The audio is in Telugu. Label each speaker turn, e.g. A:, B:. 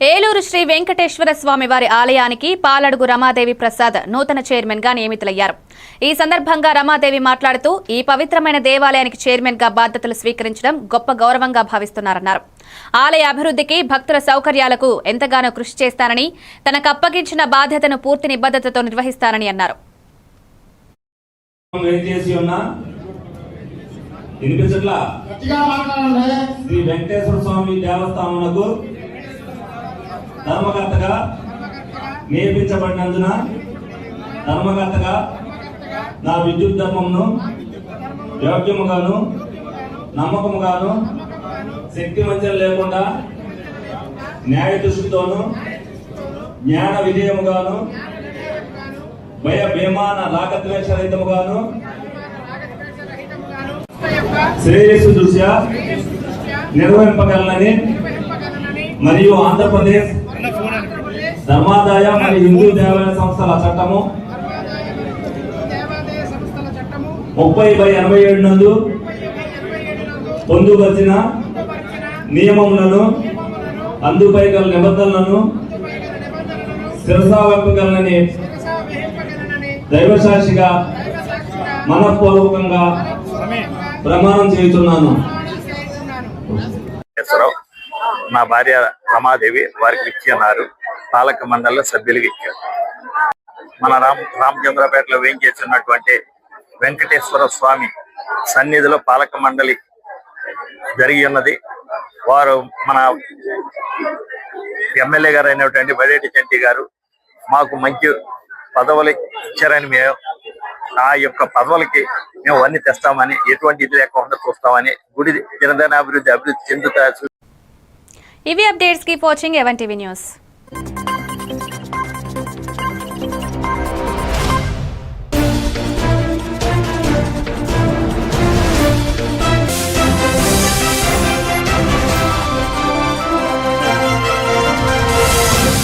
A: ఏలూరు శ్రీ వెంకటేశ్వర స్వామి వారి ఆలయానికి పాలడుగు రమాదేవి ప్రసాద్ నూతన చైర్మన్గా నియమితులయ్యారు. ఈ సందర్భంగా రమాదేవి మాట్లాడుతూ ఈ పవిత్రమైన దేవాలయానికి చైర్మన్గా బాధ్యతలు స్వీకరించడం గొప్ప గౌరవంగా భావిస్తున్నారన్నారు. ఆలయ అభివృద్ధికి భక్తుల సౌకర్యాలకు ఎంతగానో కృషి చేస్తానని తనకు అప్పగించిన బాధ్యతను పూర్తి నిబద్ధతతో నిర్వహిస్తానని అన్నారు.
B: శ్రీ వెంకటేశ్వర స్వామి దేవస్థానమునకు ధర్మకర్తగా నియమించబడినందున ధర్మకర్తగా నా విద్యుత్ ధర్మమును యోగ్యముగాను నమ్మకముగాను శక్తి మంచం లేకుండా న్యాయ దృష్టితోను జ్ఞాన విజయముగాను భయ భీమాన రాగద్వేష రహితముగాను శ్రేయస్సు దృష్ట్యా నిర్వహింపగలనని మరియు ఆంధ్రప్రదేశ్ ధర్మాదాయ మరియు హిందూ దేవాలయ సంస్థల చట్టము
C: దేవాదాయ సంస్థల చట్టము.
B: ముప్పై బై ఎనభై ఏడు నందు పొందుపరిచిన నియమములను అందుపై గల నిబంధనలను శిరసావెంపగలనని దైవసాక్షిగా మనఃపూర్వకంగా ప్రమాణం
C: చేస్తున్నాను
D: నా భార్య రమాదేవి వారికి ఇచ్చి అన్నారు పాలక మండలిలో సభ్యులుగా ఇచ్చారు. మన రామ్ రామచంద్రపేటలో వేం చేస్తున్నటువంటి వెంకటేశ్వర స్వామి సన్నిధిలో పాలక మండలి జరిగి ఉన్నది. వారు మన ఎమ్మెల్యే గారు అయినటువంటి బడేటి చంటి గారు మాకు మంచి పదవులు ఇచ్చారని మేము ఆ యొక్క పదవులకి మేము అన్ని తెస్తామని ఎటువంటి ఇది లేకుండా చూస్తామని గుడి దినదినాభివృద్ధి అభివృద్ధి చెందుతా
A: ఇవి అప్డేట్స్ కీప్ వాచింగ్ ఎవన్ టీవీ న్యూస్